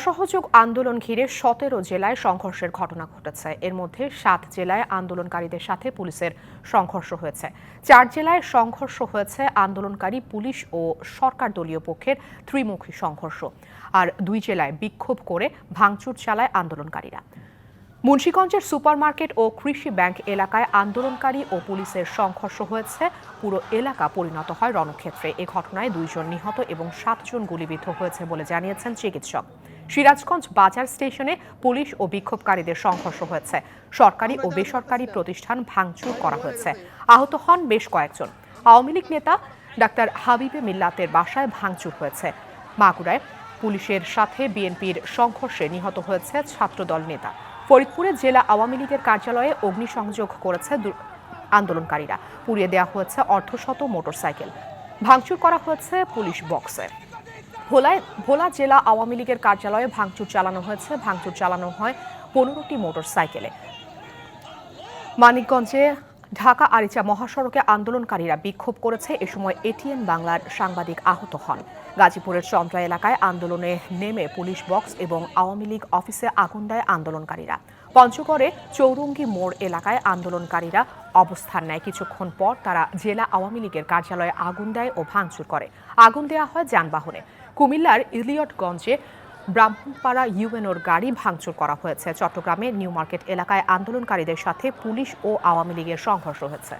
অসহযোগ আন্দোলন ঘিরে সতেরো জেলায় সংঘর্ষের ঘটনা ঘটেছে। এর মধ্যে সাত জেলায় আন্দোলনকারীদের সাথে পুলিশের সংঘর্ষ হয়েছে। চার জেলায় সংঘর্ষ হয়েছে আন্দোলনকারী পুলিশ ও সরকার দলীয় পক্ষের ত্রিমুখী সংঘর্ষ। আর দুই জেলায় বিক্ষোভ করে ভাঙচুর চালায় আন্দোলনকারীরা। মুন্সীগঞ্জের সুপারমার্কেট ও কৃষি ব্যাংক এলাকায় আন্দোলনকারী ও পুলিশের সংঘর্ষ হয়েছে। পুরো এলাকা পরিণত হয় রণক্ষেত্রে। এ ঘটনায় দুইজন নিহত এবং সাতজন গুলিবিদ্ধ হয়েছে বলে জানিয়েছেন চিকিৎসক। সিরাজগঞ্জ বাজার স্টেশনে পুলিশ ও বিক্ষোভকারীদের সংঘর্ষ হয়েছে। সরকারি ও বেসরকারি প্রতিষ্ঠান ভাঙচুর করা হয়েছে। আহত হন বেশ কয়েকজন। আওয়ামী লীগ নেতা ডাক্তার হাবিবে মিল্লাতের বাসায় ভাঙচুর হয়েছে। মাগুরায় পুলিশের সাথে বিএনপির সংঘর্ষে নিহত হয়েছে ছাত্রদল নেতা। ফরিদপুরে জেলা আওয়ামী লীগের কার্যালয়ে অগ্নিসংযোগ করেছে আন্দোলনকারীরা। পুড়িয়ে দেওয়া হয়েছে অর্ধশত মোটরসাইকেল। ভাঙচুর করা হয়েছে পুলিশ বক্সে। ভোলায়, ভোলা জেলা আওয়ামী লীগের কার্যালয়ে ভাঙচুর চালানো হয়েছে। ভাঙচুর চালানো হয় পনেরোটি মোটরসাইকেলে। মানিকগঞ্জে ঢাকা আরিচা মহাসড়কে আন্দোলনকারীরা বিক্ষোভ করেছে। এ সময় এটিএন বাংলার সাংবাদিক আহত হন। গাজীপুরের চন্দ্রা এলাকায় আন্দোলনে নেমে পুলিশ বক্স এবং আওয়ামী লীগ অফিসে আগুন দেয় আন্দোলনকারীরা। পঞ্চগড়ে চৌরঙ্গি মোড় এলাকায় আন্দোলনকারীরা অবস্থান নেয়। কিছুক্ষণ পর তারা জেলা আওয়ামী লীগের কার্যালয়ে আগুন দেয় ও ভাঙচুর করে। আগুন দেওয়া হয় যানবাহনে। কুমিল্লার ইলিয়টগঞ্জে ব্রাহ্মণপাড়া ইউএনওর গাড়ি ভাঙচুর করা হয়েছে। চট্টগ্রামে নিউ মার্কেট এলাকায় আন্দোলনকারীদের সাথে পুলিশ ও আওয়ামী লীগের সংঘর্ষ হয়েছে।